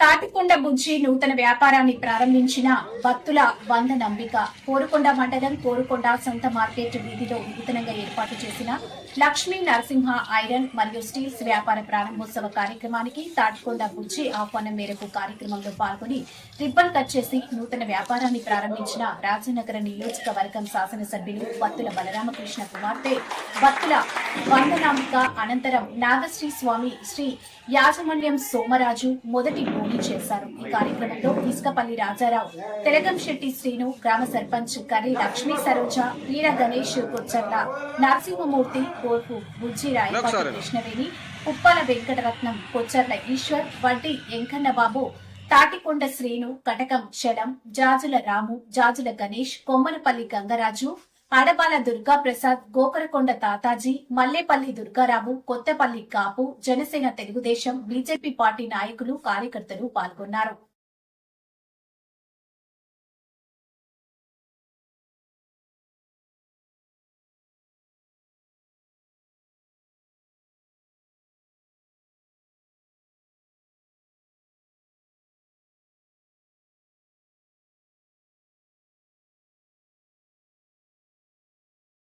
తాటికొండ బుజ్జి నూతన వ్యాపారాన్ని ప్రారంభించిన భక్తుల వంద నంబిక. కోరుకొండ మండలం కోరుకొండ సొంత మార్కెట్ వీధిలో నూతనంగా ఏర్పాటు చేసిన లక్ష్మీ నరసింహ ఐరన్ మరియు స్టీల్స్ వ్యాపార ప్రారంభోత్సవ కార్యక్రమానికి తాటికొండ బుజ్జి ఆహ్వానం మేరకు కార్యక్రమంలో పాల్గొని రిబ్బన్ కట్ చేసి నూతన వ్యాపారాన్ని ప్రారంభించిన రాజనగర నియోజకవర్గం శాసనసభ్యులు భక్తుల బలరామకృష్ణ కుమార్తె బత్తుల వందనామిక అనంతరం నాగశ్రీ స్వామి శ్రీ యాజమాన్యం సోమరాజు మొదటి భూమి చేశారు. ఈ కార్యక్రమంలో ఇసుకపల్లి రాజారావు తెలగం శెట్టి శ్రీను గ్రామ సర్పంచ్ కర్రి లక్ష్మీ సరోజ వీర గణేష్ కొచ్చర్ల నరసింహమూర్తి కోర్పు బుజ్జి రాయపాటి కృష్ణవేణి ఉప్పాల వెంకటరత్నం కొచ్చర్ల ఈశ్వర్ వడ్డీ ఎంకన్నబాబు తాటికొండ శ్రీను కటకం శలం జాజుల రాము జాజుల గణేష్ కొమ్మనపల్లి గంగరాజు అడబాల దుర్గా ప్రసాద్ గోకరకొండ తాతాజీ మల్లేపల్లి దుర్గారావు కొత్తపల్లి కాపు జనసేన తెలుగుదేశం బీజేపీ పార్టీ నాయకులు కార్యకర్తలు పాల్గొన్నారు.